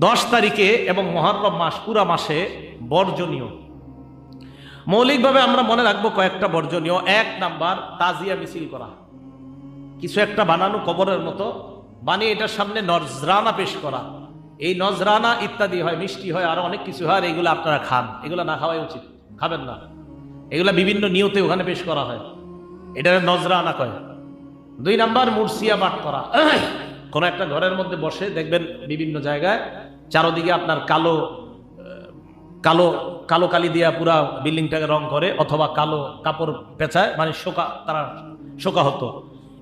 দশ তারিখে এবং মহরম মাস, পুরা মাসে বর্জনীয়। মৌলিকভাবে আমরা মনে রাখব কয়েকটা বর্জনীয়। এক নাম্বার, তাজিয়া মিছিল করা। কিছু একটা বানানো কবরের মতো, বানিয়ে এটার সামনে নজরানা পেশ করা। এই নজরানা ইত্যাদি হয়, মিষ্টি হয়, আরও অনেক কিছু হয়, আর এগুলো আপনারা খান। এগুলো না খাওয়াই উচিত, খাবেন না। এগুলো বিভিন্ন নিয়তে ওখানে পেশ করা হয়। এটা নজরানা কয়। দুই নাম্বার মুর্শিয়া পাঠ করা। কোনো একটা ঘরের মধ্যে বসে দেখবেন বিভিন্ন জায়গায় চারোদিকে আপনার কালো কালো কালো কালি দিয়া পুরা বিল্ডিংটাকে রং করে অথবা কালো কাপড় পেঁচায় মানে শোকা, তারা শোকা হতো।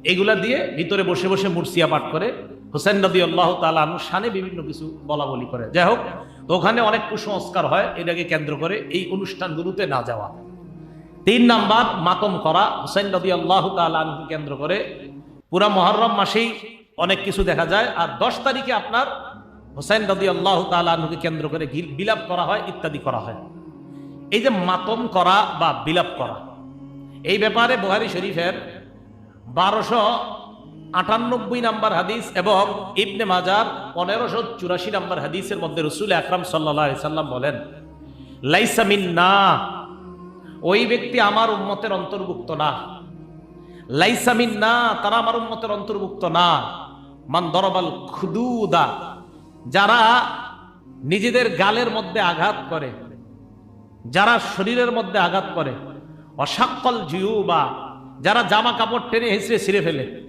এগুলা দিয়ে ভিতরে বসে বসে মুর্শিয়া পাঠ করে। হোসেন নদী আল্লাহ তালু শানে বিভিন্ন কিছু বলা বলি করে। যাই হোক ওখানে অনেক কুসংস্কার হয় এটাকে কেন্দ্র করে এই অনুষ্ঠানগুলোতে না যাওয়া। তিন নাম্বার, মাতম করা। হুসাইন নদী আল্লাহ তালকে কেন্দ্র করে পুরা মহরম মাসেই অনেক কিছু দেখা যায়। আর দশ তারিখে আপনার হুসাইন নদী আল্লাহ তালকে কেন্দ্র করে বিলাপ করা হয়, ইত্যাদি করা হয়। এই যে মাতম করা বা বিলাপ করা, এই ব্যাপারে বুহারি শরীফের বারোশো আটানব্বই নাম্বার হাদিস এবং ইবনে মাজার পনেরোশো চুরাশি নাম্বার হাদিসের মধ্যে রসুল আকরাম সাল্লাহ সাল্লাম বলেন লাইসামিন না ওই ব্যক্তি আমার উম্মতের অন্তর্ভুক্ত না। লাইসামিন না তারা আমার উম্মতের অন্তর্ভুক্ত না। মান দরবাল খুদুদা যারা নিজেদের গালের মধ্যে আঘাত করে, যারা শরীরের মধ্যে আঘাত করে, অসাক্কল জিউ বা যারা জামা কাপড় টেনে হেসড়ে ছিঁড়ে ফেলে।